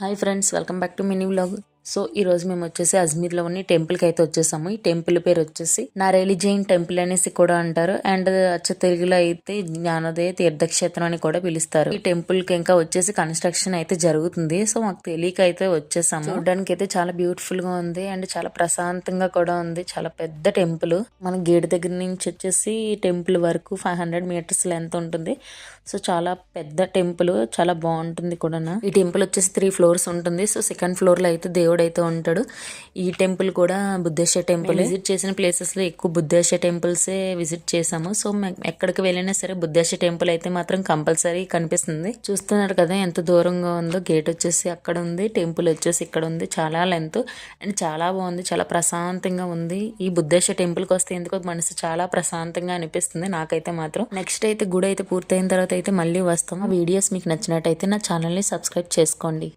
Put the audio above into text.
Hi friends welcome back to mini vlog. So ఈ రోజు మేము వచ్చేసి అజ్మీర్లో ఉన్న టెంపుల్కి అయితే వచ్చేసాము. ఈ టెంపుల్ పేరు వచ్చేసి నారేలి జైన్ టెంపుల్ అనేసి కూడా అంటారు. అండ్ అచ్చ తెలుగులో అయితే జ్ఞానోదయ తీర్థక్షేత్రం అని కూడా పిలుస్తారు. ఈ టెంపుల్కి ఇంకా వచ్చేసి కన్స్ట్రక్షన్ అయితే జరుగుతుంది. సో మాకు తెలియక అయితే వచ్చేసాము. చూడడానికి అయితే చాలా బ్యూటిఫుల్గా ఉంది. అండ్ చాలా ప్రశాంతంగా కూడా ఉంది. చాలా పెద్ద టెంపుల్. మన గేట్ దగ్గర నుంచి వచ్చేసి టెంపుల్ వరకు ఫైవ్ హండ్రెడ్ మీటర్స్ లెంత్ ఉంటుంది. సో చాలా పెద్ద టెంపుల్. చాలా బాగుంటుంది కూడా ఈ టెంపుల్ వచ్చేసి త్రీ ఫ్లోర్స్ ఉంటుంది. సో సెకండ్ ఫ్లోర్లో అయితే దేవుడు అయితే ఉంటాడు. ఈ టెంపుల్ కూడా బుద్ధేశ్వర టెంపుల్. విజిట్ చేసిన ప్లేసెస్లో ఎక్కువ బుద్ధేశ్వర టెంపుల్స్ విజిట్ చేసాము సో మేము ఎక్కడికి వెళ్ళినా సరే బుద్ధేశ్వర టెంపుల్ అయితే మాత్రం కంపల్సరీ కనిపిస్తుంది. చూస్తున్నారు కదా ఎంత దూరంగా ఉందో. గేట్ వచ్చేసి అక్కడ ఉంది. టెంపుల్ వచ్చేసి ఇక్కడ ఉంది. చాలా లెంత్ అండ్ చాలా బాగుంది. చాలా ప్రశాంతంగా ఉంది. ఈ బుద్ధేశ్వర టెంపుల్కి వస్తే ఎందుకో మనసు చాలా ప్రశాంతంగా అనిపిస్తుంది. నాకైతే మాత్రం. నెక్స్ట్ అయితే గుడి అయితే పూర్తయిన తర్వాత అయితే మళ్ళీ వస్తాం. ఆ వీడియోస్ మీకు నచ్చినట్టయితే నా ఛానల్ని సబ్స్క్రైబ్ చేసుకోండి.